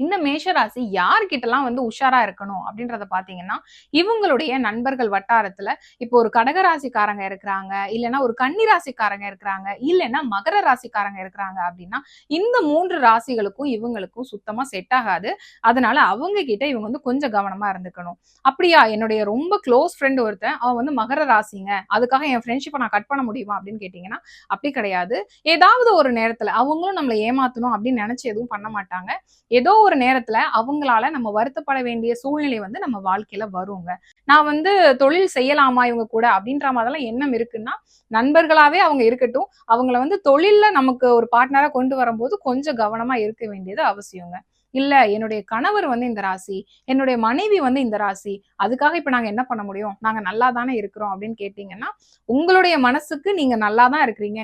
இந்த மேஷராசி யார்கிட்டலாம் வந்து உஷாரா இருக்கணும் அப்படின்றத பாத்தீங்கன்னா இவங்களுடைய நண்பர்கள் வட்டாரத்துல இப்போ ஒரு கடகராசிக்காரங்க இருக்கிறாங்க இல்லைன்னா ஒரு கன்னி ராசிக்காரங்க இருக்கிறாங்க இல்லைன்னா மகர ராசிக்காரங்க இருக்கிறாங்க அப்படின்னா இந்த மூன்று ராசிகளுக்கும் இவங்களுக்கும் சுத்தமா செட் ஆகாது. அதனால அவங்க கிட்ட இவங்க வந்து கொஞ்சம் கவனமா இருந்துக்கணும். அப்படியா என்னுடைய ரொம்ப க்ளோஸ் ஃப்ரெண்ட் ஒருத்தன் அவன் வந்து மகர ராசிங்க. அதுக்காக என் ஃப்ரெண்ட்ஷிப்பை நான் கட் பண்ண முடியுமா அப்படின்னு கேட்டீங்கன்னா அப்படி கிடையாது. ஏதாவது ஒரு நேரத்துல அவங்களும் நம்மளை ஏமாத்தணும் அப்படின்னு நினைச்சு எதுவும் பண்ண மாட்டாங்க. ஏதோ ஒரு நேரத்துல அவங்களால நம்ம வருத்தப்பட வேண்டிய சூழ்நிலை வந்து நம்ம வாழ்க்கையில வருங்க. நான் வந்து தொழில் செய்யலாமா இவங்க கூட அப்படின்ற மாதிரிலாம் எண்ணம் இருக்குன்னா நண்பர்களாவே அவங்க இருக்கட்டும் அவங்கள வந்து தொழில்ல நமக்கு ஒரு பார்ட்னரா கொண்டு வரும்போது கொஞ்சம் கவனமா இருக்க வேண்டியது அவசியங்க. இல்ல என்னுடைய கணவர் வந்து இந்த ராசி என்னுடைய மனைவி வந்து இந்த ராசி அதுக்காக இப்ப நாங்க என்ன பண்ண முடியும்? நாங்க நல்லா தானே இருக்கிறோம் அப்படின்னு கேட்டீங்கன்னா உங்களுடைய மனசுக்கு நீங்க நல்லா தான் இருக்கிறீங்க.